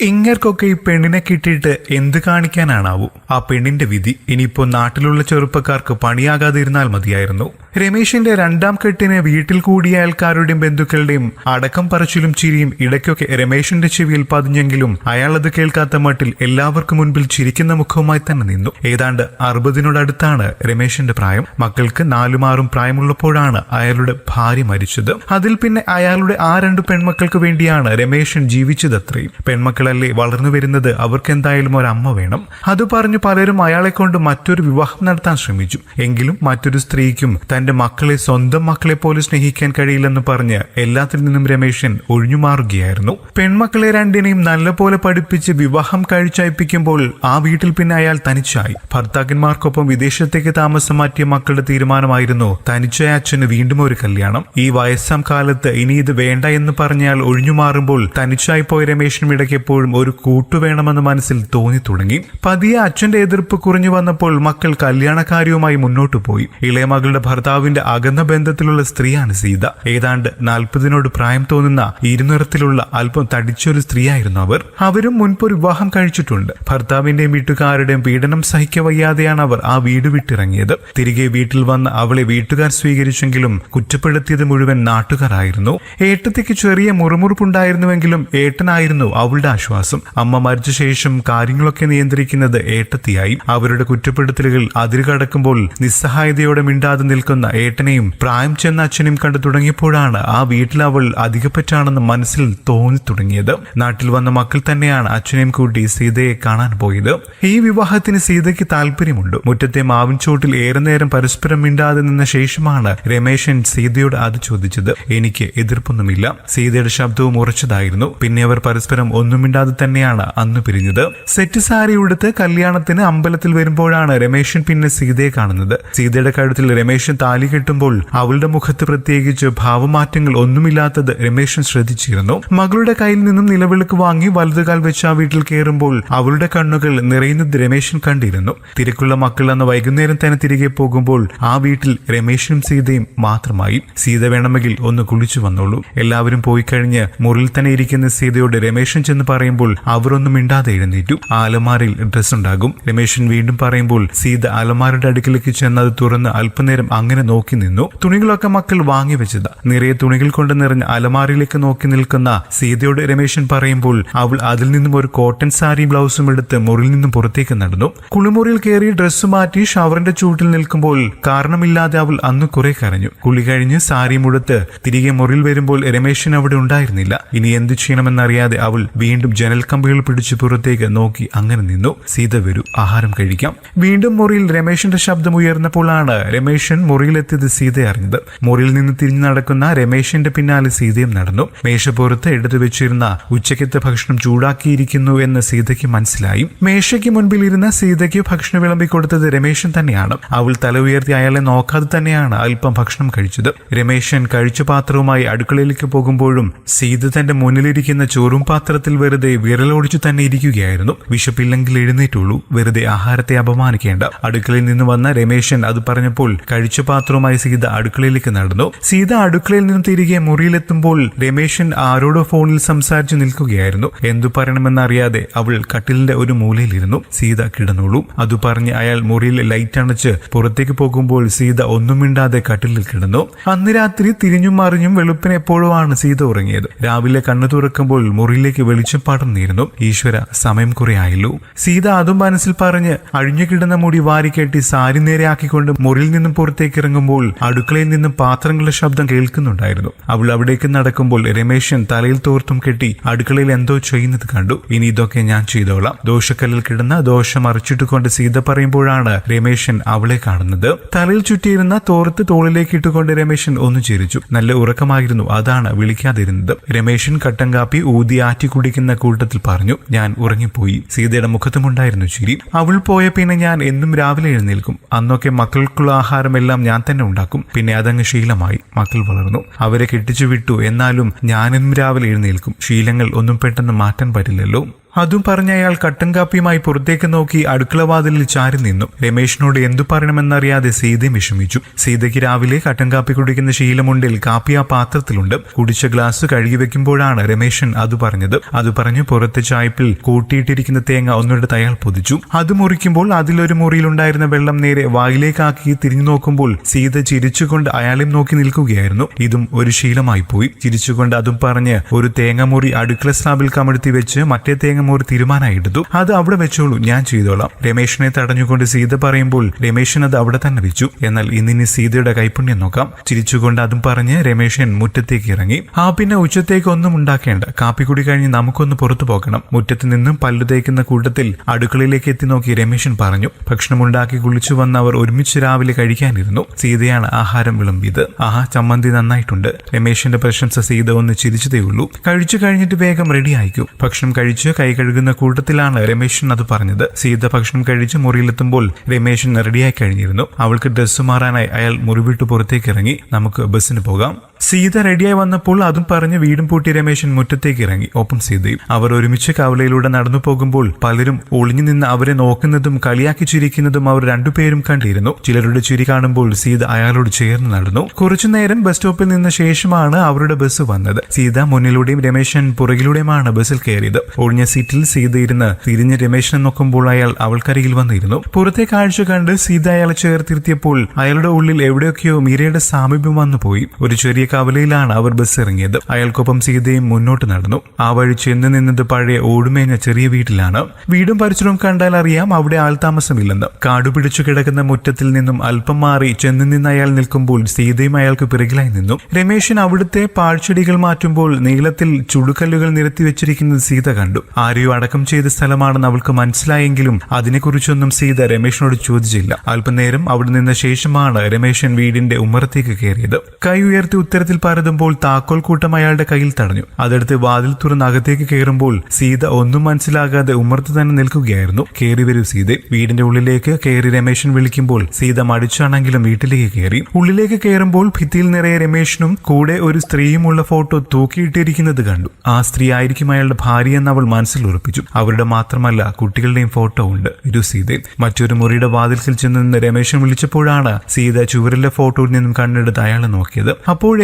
ഇങ്ങർക്കൊക്കെ ഈ പെണ്ണിനെ കിട്ടിയിട്ട് എന്ത് കാണിക്കാനാണാവൂ? ആ പെണ്ണിന്റെ വിധി ഇനിയിപ്പോ നാട്ടിലുള്ള ചെറുപ്പക്കാർക്ക് പണിയാകാതിരുന്നാൽ മതിയായിരുന്നു. രമേശിന്റെ രണ്ടാം കെട്ടിന് വീട്ടിൽ കൂടിയ അയൽക്കാരുടെയും ബന്ധുക്കളുടെയും അടക്കം പറച്ചിലും ചിരിയും ഇടയ്ക്കൊക്കെ രമേശിന്റെ ചെവിയിൽ പതിഞ്ഞെങ്കിലും അയാൾ അത് കേൾക്കാത്ത മട്ടിൽ എല്ലാവർക്കും മുൻപിൽ ചിരിക്കുന്ന മുഖവുമായി തന്നെ നിന്നു. ഏതാണ്ട് അറുപതിനോടടുത്താണ് രമേശിന്റെ പ്രായം. മക്കൾക്ക് നാലുമാറും പ്രായമുള്ളപ്പോഴാണ് അയാളുടെ ഭാര്യ മരിച്ചത്. അതിൽ പിന്നെ അയാളുടെ ആ രണ്ട് പെൺമക്കൾക്ക് വേണ്ടിയാണ് രമേശൻ ജീവിച്ചതത്രയും പെൺമക്കളല്ലേ വളർന്നു വരുന്നത് അവർക്ക് എന്തായാലും ഒരമ്മ വേണം. അത് പറഞ്ഞു പലരും അയാളെ കൊണ്ട് മറ്റൊരു വിവാഹം നടത്താൻ ശ്രമിച്ചു. എങ്കിലും മറ്റൊരു സ്ത്രീക്കും തന്റെ മക്കളെ സ്വന്തം മക്കളെ പോലെ സ്നേഹിക്കാൻ കഴിയില്ലെന്ന് പറഞ്ഞ് എല്ലാത്തിൽ നിന്നും രമേശൻ ഒഴിഞ്ഞുമാറുകയായിരുന്നു പെൺമക്കളെ രണ്ടിനെയും നല്ലപോലെ പഠിപ്പിച്ച് വിവാഹം കഴിച്ചയപ്പിക്കുമ്പോൾ ആ വീട്ടിൽ പിന്നെ അയാൾ തനിച്ചായി. ഭർത്താക്കന്മാർക്കൊപ്പം വിദേശത്തേക്ക് താമസം മാറ്റിയ മക്കളുടെ തീരുമാനമായിരുന്നു തനിച്ചായ അച്ഛന് വീണ്ടും ഒരു കല്യാണം. ഈ വയസ്സാം കാലത്ത് ഇനി ഇത് വേണ്ട എന്ന് പറഞ്ഞാൽ ഒഴിഞ്ഞുമാറുമ്പോൾ തനിച്ചായി പോയ രമേശനും ഇടയ്ക്ക് എപ്പോഴും ഒരു കൂട്ടു വേണമെന്ന് മനസ്സിൽ തോന്നി തുടങ്ങി. പതിയെ അച്ഛന്റെ എതിർപ്പ് കുറഞ്ഞു വന്നപ്പോൾ മക്കൾ കല്യാണകാര്യവുമായി മുന്നോട്ടു പോയി. ഇളയ മകളുടെ ഭർത്താവിന്റെ അകന്ന ബന്ധത്തിലുള്ള സ്ത്രീയാണ് സീത. ഏതാണ്ട് നാൽപ്പതിനോട് പ്രായം തോന്നുന്ന ഇരുനിറത്തിലുള്ള അല്പം തടിച്ചൊരു സ്ത്രീയായിരുന്നു അവർ. അവരും മുൻപൊരു വിവാഹം കഴിച്ചിട്ടുണ്ട്. ഭർത്താവിന്റെയും വീട്ടുകാരുടെയും പീഡനം സഹിക്കവയ്യാതെയാണ് അവർ ആ വീട് വിട്ടിറങ്ങിയത്. തിരികെ വീട്ടിൽ വന്ന് അവളെ വീട്ടുകാർ സ്വീകരിച്ചെങ്കിലും കുറ്റപ്പെടുത്തിയത് മുഴുവൻ നാട്ടുകാരായിരുന്നു ഏട്ടത്തിക്ക് ചെറിയ മുറുമുറുപ്പുണ്ടായിരുന്നുവെങ്കിലും ഏട്ടനായിരുന്നു അവളുടെ ആശ്വാസം. അമ്മ മരിച്ച ശേഷം കാര്യങ്ങളൊക്കെ നിയന്ത്രിക്കുന്നത് ഏട്ടത്തിയായി. അവരുടെ കുറ്റപ്പെടുത്തലുകൾ അതിരുകടക്കുമ്പോൾ നിസ്സഹായതയോടെ മിണ്ടാതെ നിൽക്കുന്ന ഏട്ടനെയും പ്രായം ചെന്ന അച്ഛനെയും കണ്ടു തുടങ്ങിയപ്പോഴാണ് ആ വീട്ടിൽ അവൾ അധികപ്പറ്റാണെന്ന് മനസ്സിൽ തോന്നി തുടങ്ങിയത് നാട്ടിൽ വന്ന മക്കൾ തന്നെയാണ് അച്ഛനെയും കൂട്ടി സീതയെ കാണാൻ പോയത്. ഈ വിവാഹത്തിന് സീതയ്ക്ക് താല്പര്യമുണ്ട്. മുറ്റത്തെ മാവിൻ ചോട്ടിൽ ഏറെ നേരം പരസ്പരം മിണ്ടാതെ നിന്ന ശേഷമാണ് രമേശൻ സീതയോട് അത് ചോദിച്ചത്. എനിക്ക് എതിർപ്പൊന്നുമില്ല. സീതയുടെ ശബ്ദവും ഉറച്ചതായിരുന്നു. പിന്നെ അവർ പരസ്പരം ഒന്നും മിണ്ടാതെ തന്നെയാണ് അന്ന് പിരിഞ്ഞത്. സെറ്റ് സാരി ഉടുത്ത് കല്യാണത്തിന് അമ്പലത്തിൽ വരുമ്പോഴാണ് രമേശൻ പിന്നെ സീതയെ കാണുന്നത്. സീതയുടെ കഴുത്തിൽ രമേശൻ താലി കെട്ടുമ്പോൾ അവളുടെ മുഖത്ത് പ്രത്യേകിച്ച് ഭാവമാറ്റങ്ങൾ ഒന്നുമില്ലാത്തത് രമേശൻ ശ്രദ്ധിച്ചിരുന്നു. മകളുടെ കയ്യിൽ നിന്നും നിലവിളക്ക് വാങ്ങി വലതുകാൽ വെച്ച് ആ വീട്ടിൽ കയറുമ്പോൾ അവളുടെ കണ്ണുകൾ നിറയുന്നത് രമേശൻ കണ്ടിരുന്നു. തിരക്കുള്ള മക്കൾ അന്ന് വൈകുന്നേരം തന്നെ തിരികെ പോകുമ്പോൾ ആ വീട്ടിൽ രമേശനും സീതയും മാത്രമായി. സീത വേണമെങ്കിൽ ഒന്ന് കുളിച്ചു വന്നോളൂ. എല്ലാവരും പോയി കഴിഞ്ഞ് മുറിൽ തന്നെ ഇരിക്കുന്ന സീതയോട് രമേശൻ ചെന്ന് പറയുമ്പോൾ അവരൊന്നും മിണ്ടാതെ എഴുന്നേറ്റു. ആ അലമാരയിൽ ഡ്രസ് ഉണ്ടാകും രമേശൻ വീണ്ടും പറയുമ്പോൾ സീത അലമാരുടെ അടുക്കിലേക്ക് ചെന്ന് അത് തുറന്ന് അല്പനേരം അങ്ങനെ നോക്കി നിന്നു. തുണികളൊക്കെ മക്കൾ വാങ്ങി വെച്ചതാ. നിറയെ തുണികൾ കൊണ്ട് നിറഞ്ഞ അലമാരയിലേക്ക് നോക്കി നിൽക്കുന്ന സീതയോട് രമേശൻ പറയുമ്പോൾ അവൾ അതിൽ നിന്നും ഒരു കോട്ടൺ സാരി ബ്ലൗസും എടുത്ത് മുറിയിൽ നിന്നും പുറത്തേക്ക് നടന്നു. കുളിമുറിയിൽ കയറി ഡ്രസ്സ് മാറ്റി ഷവറിന്റെ ചൂട്ടിൽ നിൽക്കുമ്പോൾ കാരണമില്ലാതെ അവൾ അന്ന് കുറെ കരഞ്ഞു. കുളി കഴിഞ്ഞ് സാരി മുടുത്ത് തിരികെ മുറിയിൽ വരുമ്പോൾ രമേശൻ അവിടെ ഉണ്ടായിരുന്നില്ല. ഇനി എന്തു ചെയ്യണമെന്നറിയാതെ അവൾ വീണ്ടും ജനൽ കമ്പികൾ പിടിച്ച് പുറത്തേക്ക് നോക്കി അങ്ങനെ നിന്നു. സീത വരൂ ആഹാരം കഴിക്കാം. വീണ്ടും മുറിയിൽ രമേശന്റെ ശബ്ദം ഉയർന്നപ്പോഴാണ് രമേശൻ മുറിയിലെത്തിയത് സീത അറിഞ്ഞത്. മുറിയിൽ നിന്ന് തിരിഞ്ഞു നടക്കുന്ന രമേശിന്റെ പിന്നാലെ സീതയും നടന്നു. മേശപ്പുറത്ത് എടുത്തു വെച്ചിരുന്ന ഉച്ചക്കത്തെ ഭക്ഷണം ചൂടാക്കിയിരിക്കുന്നു എന്ന് സീതയ്ക്ക് മനസ്സിലായി. മേശയ്ക്ക് മുൻപിൽ ഇരുന്ന സീതയ്ക്ക് ഭക്ഷണം വിളമ്പി കൊടുത്തത് രമേശൻ തന്നെയാണ്. അവൾ തല ഉയർത്തി അയാളെ നോക്കാതെ തന്നെയാണ് അല്പം ഭക്ഷണം കഴിച്ചത്. രമേശൻ കഴിച്ച പാത്രവുമായി അടുക്കളയിലേക്ക് പോകുമ്പോഴും സീത തന്റെ മുന്നിലിരിക്കുന്ന ചോറും പാത്രത്തിൽ വെറുതെ വിരലോടിച്ചു തന്നെ ഇരിക്കുകയായിരുന്നു. വിശപ്പില്ലെങ്കിൽ എഴുന്നേറ്റുള്ളൂ. വെറുതെ ആഹാരത്തെ അപമാനിക്കേണ്ട. അടുക്കളയിൽ നിന്ന് വന്ന രമേശൻ അത് പറഞ്ഞപ്പോൾ കഴിച്ച പാത്രവുമായി സീത അടുക്കളയിലേക്ക് നടന്നു. സീത അടുക്കളയിൽ നിന്നും തിരികെ മുറിയിലെത്തുമ്പോൾ രമേശൻ ആരോടോ ഫോണിൽ സംസാരിച്ചു നിൽക്കുകയായിരുന്നു. എന്തു പറയണമെന്നറിയാതെ അവൾ കട്ടിലിന്റെ ഒരു മൂലയിലിരുന്നു. സീത കിടന്നോളൂ. അത് പറഞ്ഞ് അയാൾ മുറിയിൽ ലൈറ്റ് അണച്ച് പുറത്തേക്ക് പോകുമ്പോൾ സീത ഒന്നും മിണ്ടാതെ കട്ടിലിൽ കിടന്നു. അന്ന് രാത്രി തിരിഞ്ഞും മറിഞ്ഞും വെളുപ്പിന് എപ്പോഴോ ആണ് സീത ഉറങ്ങിയത്. രാവിലെ കണ്ണു തുറക്കുമ്പോൾ മുറിയിലേക്ക് വെളിച്ചം പടർന്നിരുന്നു. ഈശ്വര സമയം കുറെ ആയല്ലോ. സീത അതും മനസ്സിൽ പറഞ്ഞ് അഴിഞ്ഞു കിടന്ന മുടി വാരിക്കെട്ടി സാരി നേരെ ആക്കിക്കൊണ്ട് മുറിയിൽ നിന്നും പുറത്തേക്ക് ഇറങ്ങുമ്പോൾ അടുക്കളയിൽ നിന്നും പാത്രങ്ങളുടെ ശബ്ദം കേൾക്കുന്നുണ്ടായിരുന്നു. അവൾ അവിടേക്ക് നടക്കുമ്പോൾ രമേശൻ തലയിൽ തോർത്തും കെട്ടി അടുക്കളയിൽ എന്തോ ചെയ്യുന്നത് കണ്ടു. ഇനി ഇതൊക്കെ ഞാൻ ചെയ്തോളാം. ദോഷക്കല്ലിൽ കിടന്ന ദോഷം മറിച്ചിട്ടുകൊണ്ട് സീത പറയുമ്പോഴാണ് രമേശൻ അവളെ കാണുന്നത്. തലയിൽ ചുറ്റിയിരുന്ന തോർത്ത് തോളിലേക്ക് ഇട്ടുകൊണ്ട് രമേശൻ ഒന്ന് ചിരിച്ചു. നല്ല ഉറക്കമായിരുന്നു. അതാണ് വിളിക്കാതിരുന്നത്. രമേശൻ കട്ടൻ കാപ്പി ഊതി ആറ്റി കുടിക്കുന്ന കൂട്ടത്തിൽ പറഞ്ഞു ഞാൻ ഉറങ്ങിപ്പോയി. സീതയുടെ മുഖത്തുമുണ്ടായിരുന്നു ചിരി. അവൾ പോയ പിന്നെ ഞാൻ എന്നും രാവിലെ എഴുന്നേൽക്കും. അന്നൊക്കെ മക്കൾക്കുള്ള ആഹാരമെല്ലാം ഞാൻ തന്നെ ഉണ്ടാക്കും. പിന്നെ അതങ്ങ് ശീലമായി. മക്കൾ വളർന്നു. അവരെ കെട്ടിച്ചു വിട്ടു. എന്നാലും ഞാനും രാവിലെ എഴുന്നേൽക്കും. ശീലങ്ങൾ ഒന്നും പെട്ടെന്ന് മാറ്റാൻ പറ്റില്ലല്ലോ. അതും പറഞ്ഞ അയാൾ കട്ടൻ കാപ്പിയുമായി പുറത്തേക്ക് നോക്കി അടുക്കളവാതിലിൽ ചാരി നിന്നു. രമേശിനോട് എന്തു പറയണമെന്നറിയാതെ സീതയും വിഷമിച്ചു. സീതയ്ക്ക് രാവിലെ കട്ടൻ കാപ്പി കുടിക്കുന്ന ശീലമുണ്ടിൽ കാപ്പി ആ പാത്രത്തിലുണ്ട്. കുടിച്ച ഗ്ലാസ് കഴുകി വെക്കുമ്പോഴാണ് രമേശൻ അത് പറഞ്ഞത്. അത് പറഞ്ഞ് പുറത്തെ ചായപ്പിൽ കൂട്ടിയിട്ടിരിക്കുന്ന തേങ്ങ ഒന്നിടത്ത് അയാൾ പൊതിച്ചു. അത് മുറിക്കുമ്പോൾ അതിലൊരു മുറിയിലുണ്ടായിരുന്ന വെള്ളം നേരെ വായിലേക്കാക്കി തിരിഞ്ഞു നോക്കുമ്പോൾ സീത ചിരിച്ചുകൊണ്ട് അയാളെയും നോക്കി നിൽക്കുകയായിരുന്നു. ഇതും ഒരു ശീലമായി പോയി. ചിരിച്ചുകൊണ്ട് അതും പറഞ്ഞ് ഒരു തേങ്ങ മുറി അടുക്കള സ്ലാബിൽ കമഴ്ത്തി വെച്ച് മറ്റേ തേങ്ങമുറി തീരുമാനമായി എടുത്തു അത് അവിടെ വെച്ചോളൂ. ഞാൻ ചെയ്തോളാം. രമേശിനെ തടഞ്ഞുകൊണ്ട് സീത പറയുമ്പോൾ രമേശൻ അത് അവിടെ തന്നെ വെച്ചു. എന്നാൽ ഇന്നിനി സീതയുടെ കൈപ്പുണ്യം നോക്കാം. ചിരിച്ചുകൊണ്ട് അതും പറഞ്ഞ് രമേശൻ മുറ്റത്തേക്ക് ഇറങ്ങി. ആ പിന്നെ ഉച്ചത്തേക്ക് ഒന്നും ഉണ്ടാക്കേണ്ട. കാപ്പി കുടി കഴിഞ്ഞ് നമുക്കൊന്ന് പുറത്തു പോകണം. മുറ്റത്ത് നിന്നും പല്ലു തേക്കുന്ന കൂട്ടത്തിൽ അടുക്കളയിലേക്ക് എത്തി നോക്കി രമേശൻ പറഞ്ഞു. ഭക്ഷണമുണ്ടാക്കി കുളിച്ചു വന്ന അവർ ഒരുമിച്ച് രാവിലെ കഴിക്കാനിരുന്നു. സീതയാണ് ആഹാരം വിളമ്പിയത്. ആഹാ ചമ്മന്തി നന്നായിട്ടുണ്ട്. രമേശന്റെ പ്രശംസ സീത ഒന്ന് ചിരിച്ചതേ ഉള്ളൂ കഴിച്ചു കഴിഞ്ഞിട്ട് വേഗം റെഡി ആയിക്കൂ. ഭക്ഷണം കഴിച്ച് കൈ കഴുകുന്ന കൂട്ടത്തിലാണ് രമേശൻ അത് പറഞ്ഞത്. സീത ഭക്ഷണം കഴിച്ച് മുറിയിലെത്തുമ്പോൾ രമേശൻ റെഡിയായി കഴിഞ്ഞിരുന്നു. അവൾക്ക് ഡ്രസ്സ് മാറാനായി അയാൾ മുറിവിട്ട് പുറത്തേക്ക് ഇറങ്ങി. നമുക്ക് ബസ്സിന് പോകാം. സീത റെഡിയായി വന്നപ്പോൾ അതും പറഞ്ഞ് വീടും പൂട്ടി രമേശൻ മുറ്റത്തേക്ക് ഇറങ്ങി. ഒപ്പം സീതയും. അവർ ഒരുമിച്ച് കവലയിലൂടെ നടന്നു പോകുമ്പോൾ പലരും ഒളിഞ്ഞു നിന്ന് അവരെ നോക്കുന്നതും കളിയാക്കി ചിരിക്കുന്നതും അവർ രണ്ടുപേരും കണ്ടിരുന്നു. ചിലരുടെ ചിരി കാണുമ്പോൾ സീത അയാളോട് ചേർന്ന് നടന്നു. കുറച്ചു നേരം ബസ് സ്റ്റോപ്പിൽ നിന്ന ശേഷമാണ് അവരുടെ ബസ് വന്നത്. സീത മുന്നിലൂടെയും രമേശൻ പുറകിലൂടെയുമാണ് ബസ്സിൽ കയറിയത്. ഒഴിഞ്ഞ സീറ്റിൽ സീത ഇരുന്ന് തിരിഞ്ഞ് രമേശനെ നോക്കുമ്പോൾ അയാൾ അവൾക്കരികിൽ വന്നിരുന്നു. പുറത്തെ കാഴ്ച കണ്ട് സീത അയാളെ ചേർത്തിരുത്തിയപ്പോൾ അയാളുടെ ഉള്ളിൽ എവിടെയൊക്കെയോ മീരയുടെ സാമീപ്യം വന്നു പോയി ഒരു ചെറിയ കവലയിലാണ് അവർ ബസ് ഇറങ്ങിയത്. അയാൾക്കൊപ്പം സീതയും മുന്നോട്ട് നടന്നു. ആ വഴി ചെന്ന് നിന്നത് പഴയ ഓടുമേഞ്ഞ ചെറിയ വീട്ടിലാണ്. വീടും പരിസരവും കണ്ടാൽ അറിയാം അവിടെ ആൾതാമസമില്ലെന്ന് കാടുപിടിച്ചു കിടക്കുന്ന മുറ്റത്തിൽ നിന്നും അല്പം മാറി ചെന്ന് നിന്ന് അയാൾ നിൽക്കുമ്പോൾ സീതയും അയാൾക്ക് പിറകിലായി നിന്നു. രമേശൻ അവിടുത്തെ പാഴ്ചെടികൾ മാറ്റുമ്പോൾ നീളത്തിൽ ചുടുകല്ലുകൾ നിരത്തി വെച്ചിരിക്കുന്നത് സീത കണ്ടു. ആരെയോ അടക്കം ചെയ്ത സ്ഥലമാണെന്ന് അവൾക്ക് മനസ്സിലായെങ്കിലും അതിനെക്കുറിച്ചൊന്നും സീത രമേശനോട് ചോദിച്ചില്ല. അല്പനേരം അവിടെ നിന്ന ശേഷമാണ് രമേശൻ വീടിന്റെ ഉമ്മറത്തേക്ക് കയറിയത്. കൈ ഉയർത്തി ഉത്തരത്തിൽ പരതുമ്പോൾ താക്കോൽ കൂട്ടം അയാളുടെ കയ്യിൽ തടഞ്ഞു. അതെടുത്ത് വാതിൽ തുറന്ന് അകത്തേക്ക് കയറുമ്പോൾ സീത ഒന്നും മനസ്സിലാകാതെ ഉമ്മർത്ത് തന്നെ നിൽക്കുകയായിരുന്നു. കയറി വരൂ സീത. വീടിന്റെ ഉള്ളിലേക്ക് കയറി രമേശൻ വിളിക്കുമ്പോൾ സീത മടിച്ചാണെങ്കിലും വീട്ടിലേക്ക് കയറി ഉള്ളിലേക്ക് കയറുമ്പോൾ ഭിത്തിയിൽ നിറയെ രമേശനും കൂടെ ഒരു സ്ത്രീയുമുള്ള ഫോട്ടോ തൂക്കിയിട്ടിരിക്കുന്നത് കണ്ടു. ആ സ്ത്രീ ആയിരിക്കും അയാളുടെ ഭാര്യ എന്ന് അവൾ മനസ്സിൽ ഉറപ്പിച്ചു. അവരുടെ മാത്രമല്ല കുട്ടികളുടെയും ഫോട്ടോ ഉണ്ട്. ഒരു സീത. മറ്റൊരു മുറിയുടെ വാതിൽസിൽ ചെന്ന് നിന്ന് രമേശൻ വിളിച്ചപ്പോഴാണ് സീത ചുവരിലെ ഫോട്ടോയിൽ നിന്നും കണ്ണെടുത്ത് അയാളെ നോക്കിയത്.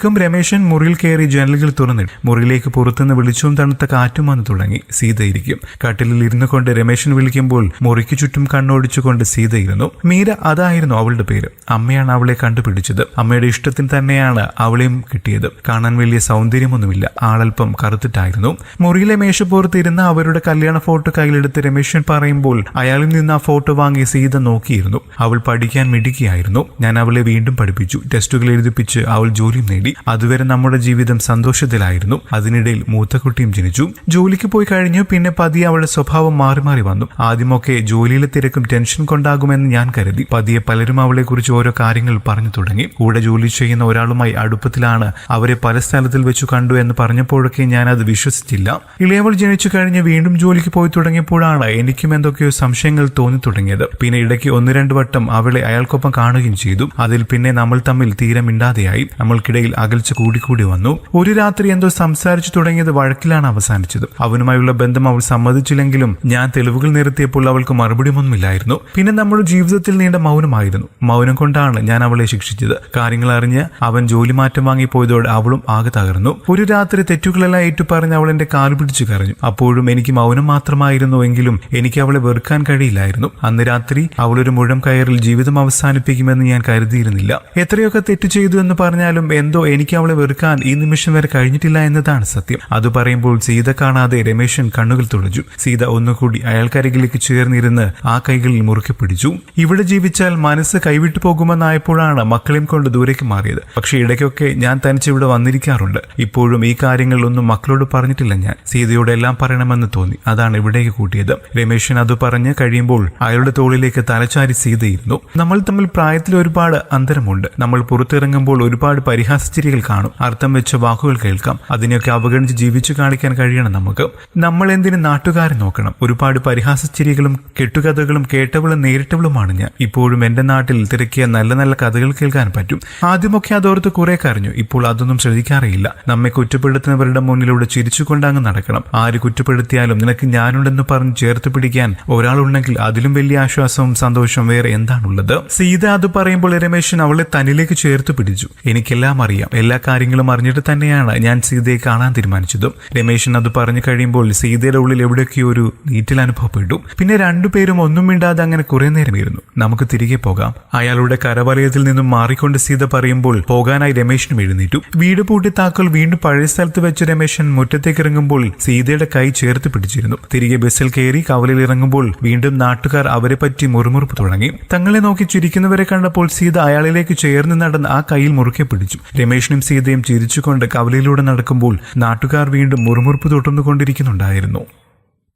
അപ്പോഴേക്കും രമേശൻ മുറിയിൽ കയറി ജനലുകൾ തുറന്നിട്ട്. മുറിയിലേക്ക് പുറത്തുനിന്ന് വിളിച്ചും തണുത്ത കാറ്റും വന്നു തുടങ്ങി. സീത ഇരിക്കും കട്ടിലിൽ ഇരുന്നു കൊണ്ട് രമേശൻ വിളിക്കുമ്പോൾ മുറിക്ക് ചുറ്റും കണ്ണോടിച്ചുകൊണ്ട് സീത ഇരുന്നു മീര അതായിരുന്നു അവളുടെ പേര്. അമ്മയാണ് അവളെ കണ്ടുപിടിച്ചത്. അമ്മയുടെ ഇഷ്ടത്തിന് തന്നെയാണ് അവളെയും കിട്ടിയത്. കാണാൻ വലിയ സൗന്ദര്യമൊന്നുമില്ല. ആളൽപ്പം കറുത്തിട്ടായിരുന്നു. മുറിയിലെ മേശപ്പുറത്ത് ഇരുന്ന അവരുടെ കല്യാണ ഫോട്ടോ കയ്യിലെടുത്ത് രമേശൻ പറയുമ്പോൾ അയാളിൽ നിന്ന് ആ ഫോട്ടോ വാങ്ങി സീത നോക്കിയിരുന്നു. അവൾ പഠിക്കാൻ മിടുക്കിയായിരുന്നു. ഞാൻ അവളെ വീണ്ടും പഠിപ്പിച്ചു. ടെസ്റ്റുകൾ എഴുതിപ്പിച്ച് അവൾ ജോലിയും നേടി. അതുവരെ നമ്മുടെ ജീവിതം സന്തോഷത്തിലായിരുന്നു. അതിനിടയിൽ മൂത്ത കുട്ടിയും ജനിച്ചു. ജോലിക്ക് പോയി കഴിഞ്ഞു. പിന്നെ പതിയെ അവളുടെ സ്വഭാവം മാറി മാറി വന്നു. ആദ്യമൊക്കെ ജോലിയിലെ തിരക്കും ടെൻഷൻ കൊണ്ടാകുമെന്ന് ഞാൻ കരുതി. പതിയെ പലരും അവളെ കുറിച്ച് ഓരോ കാര്യങ്ങൾ പറഞ്ഞു തുടങ്ങി. കൂടെ ജോലി ചെയ്യുന്ന ഒരാളുമായി അടുപ്പത്തിലാണ് അവരെ പല സ്ഥലത്തിൽ വെച്ചു കണ്ടു എന്ന് പറഞ്ഞപ്പോഴൊക്കെ ഞാൻ അത് വിശ്വസിച്ചില്ല. ഇളയവൾ ജനിച്ചു കഴിഞ്ഞ് വീണ്ടും ജോലിക്ക് പോയി തുടങ്ങിയപ്പോഴാണ് എനിക്കും എന്തൊക്കെയോ സംശയങ്ങൾ തോന്നി തുടങ്ങിയത്. പിന്നെ ഇടയ്ക്ക് ഒന്ന് രണ്ട് വട്ടം അവളെ അയാൾക്കൊപ്പം കാണുകയും ചെയ്തു. അതിൽ പിന്നെ നമ്മൾ തമ്മിൽ തീരെ മിണ്ടാതെയായി. നമ്മൾക്കിടയിൽ അകൽച്ച കൂടിക്കൂടി വന്നു. ഒരു രാത്രി എന്തോ സംസാരിച്ചു തുടങ്ങിയത് വഴക്കിലാണ് അവസാനിച്ചത്. അവനുമായുള്ള ബന്ധം അവൾ സമ്മതിച്ചില്ലെങ്കിലും ഞാൻ തെളിവുകൾ നിരത്തിയപ്പോൾ അവൾക്ക് മറുപടിയൊന്നുമില്ലായിരുന്നു. പിന്നെ നമ്മുടെ ജീവിതത്തിൽ നീണ്ട മൗനമായിരുന്നു. മൗനം കൊണ്ടാണ് ഞാൻ അവളെ ശിക്ഷിച്ചത്. കാര്യങ്ങൾ അറിഞ്ഞ് അവൻ ജോലി മാറ്റം വാങ്ങിപ്പോയതോടെ അവളും ആകെ തകർന്നു. ഒരു രാത്രി തെറ്റുകളെല്ലാം ഏറ്റുപറഞ്ഞ് അവൾ എന്റെ കാൽ പിടിച്ചു കരഞ്ഞു. അപ്പോഴും എനിക്ക് മൗനം മാത്രമായിരുന്നു എങ്കിലും എനിക്ക് അവളെ വെറുക്കാൻ കഴിയില്ലായിരുന്നു. അന്ന് രാത്രി അവളൊരു മുഴം കയറിൽ ജീവിതം അവസാനിപ്പിക്കുമെന്ന് ഞാൻ കരുതിയിരുന്നില്ല. എത്രയൊക്കെ തെറ്റ് ചെയ്തു എന്ന് പറഞ്ഞാലും എന്തോ എനിക്ക് അവളെ വെറുക്കാൻ ഈ നിമിഷം വരെ കഴിഞ്ഞിട്ടില്ല എന്നതാണ് സത്യം. അത് പറയുമ്പോൾ സീത കാണാതെ രമേശൻ കണ്ണുകൾ തുളച്ചു. സീത ഒന്നുകൂടി അയാൾക്കരികിലേക്ക് ചേർന്നിരുന്ന് ആ കൈകളിൽ മുറുക്കി പിടിച്ചു. ഇവിടെ ജീവിച്ചാൽ മനസ്സ് കൈവിട്ടു പോകുമെന്നായപ്പോഴാണ് മക്കളെയും കൊണ്ട് ദൂരേക്ക് മാറിയത്. പക്ഷെ ഇടയ്ക്കൊക്കെ ഞാൻ തനിച്ച് ഇവിടെ വന്നിരിക്കാറുണ്ട്. ഇപ്പോഴും ഈ കാര്യങ്ങളൊന്നും മക്കളോട് പറഞ്ഞിട്ടില്ല ഞാൻ. സീതയോട് എല്ലാം പറയണമെന്ന് തോന്നി. അതാണ് ഇവിടേക്ക് കൂട്ടിയത്. രമേശൻ അത് പറഞ്ഞ് കഴിയുമ്പോൾ അയാളുടെ തോളിലേക്ക് തലച്ചാരി സീതയിരുന്നു. നമ്മൾ തമ്മിൽ പ്രായത്തിൽ ഒരുപാട് അന്തരമുണ്ട്. നമ്മൾ പുറത്തിറങ്ങുമ്പോൾ ഒരുപാട് പരിഹാസ പരിഹാസച്ചിരികൾ കാണും. അർത്ഥം വെച്ച വാക്കുകൾ കേൾക്കാം. അതിനെയൊക്കെ അവഗണിച്ച് ജീവിച്ചു കാണിക്കാൻ കഴിയണം നമുക്ക്. നമ്മൾ എന്തിന് നാട്ടുകാരെ നോക്കണം? ഒരുപാട് പരിഹാസച്ചിരികളും കെട്ടുകഥകളും കേട്ടവളും നേരിട്ടവളുമാണ് ഞാൻ. ഇപ്പോഴും എന്റെ നാട്ടിൽ തിരക്കിയ നല്ല നല്ല കഥകൾ കേൾക്കാൻ പറ്റും. ആദ്യമൊക്കെ അതോർത്ത് കുറെ കരഞ്ഞു. ഇപ്പോൾ അതൊന്നും ശ്രദ്ധിക്കാറില്ല നമ്മെ കുറ്റപ്പെടുത്തുന്നവരുടെ മുന്നിലൂടെ ചിരിച്ചുകൊണ്ടങ്ങ് നടക്കണം. ആര് കുറ്റപ്പെടുത്തിയാലും നിനക്ക് ഞാനുണ്ടെന്ന് പറഞ്ഞ് ചേർത്ത് പിടിക്കാൻ ഒരാളുണ്ടെങ്കിൽ അതിലും വലിയ ആശ്വാസവും സന്തോഷവും വേറെ എന്താണുള്ളത്? സീത അത് പറയുമ്പോൾ രമേശൻ അവളെ തന്നിലേക്ക് ചേർത്ത് പിടിച്ചു. എനിക്കെല്ലാം അറിയാം. എല്ലാ കാര്യങ്ങളും അറിഞ്ഞിട്ട് തന്നെയാണ് ഞാൻ സീതയെ കാണാൻ തീരുമാനിച്ചതും. രമേശൻ അത് പറഞ്ഞു കഴിയുമ്പോൾ സീതയുടെ ഉള്ളിൽ എവിടെയൊക്കെയോ ഒരു നീറ്റിൽ അനുഭവപ്പെട്ടു. പിന്നെ രണ്ടുപേരും ഒന്നും മിണ്ടാതെ അങ്ങനെ കുറെ നേരം ഇരുന്നു നമുക്ക് തിരികെ പോകാം. അയാളുടെ കരവലയത്തിൽ നിന്നും മാറിക്കൊണ്ട് സീത പറയുമ്പോൾ പോകാനായി രമേശനും എഴുന്നേറ്റു. വീട് പൂട്ടി താക്കോൽ വീണ്ടും പഴയ സ്ഥലത്ത് വെച്ച് രമേശൻ മുറ്റത്തേക്ക് ഇറങ്ങുമ്പോൾ സീതയുടെ കൈ ചേർത്ത് പിടിച്ചിരുന്നു. തിരികെ ബസ്സിൽ കയറി കവലിൽ ഇറങ്ങുമ്പോൾ വീണ്ടും നാട്ടുകാർ അവരെ പറ്റി മുറുമുറുപ്പ് തുടങ്ങി. തങ്ങളെ നോക്കി ചിരിക്കുന്നവരെ കണ്ടപ്പോൾ സീത അയാളിലേക്ക് ചേർന്ന് നടന്ന് ആ കയ്യിൽ മുറുക്കെ പിടിച്ചു. രമേശനും സീതയും ചിരിച്ചുകൊണ്ട് കവലയിലൂടെ നടക്കുമ്പോൾ നാട്ടുകാർ വീണ്ടും മുറുമുറുപ്പ് തൊട്ടുന്നുകൊണ്ടിരിക്കുന്നുണ്ടായിരുന്നു.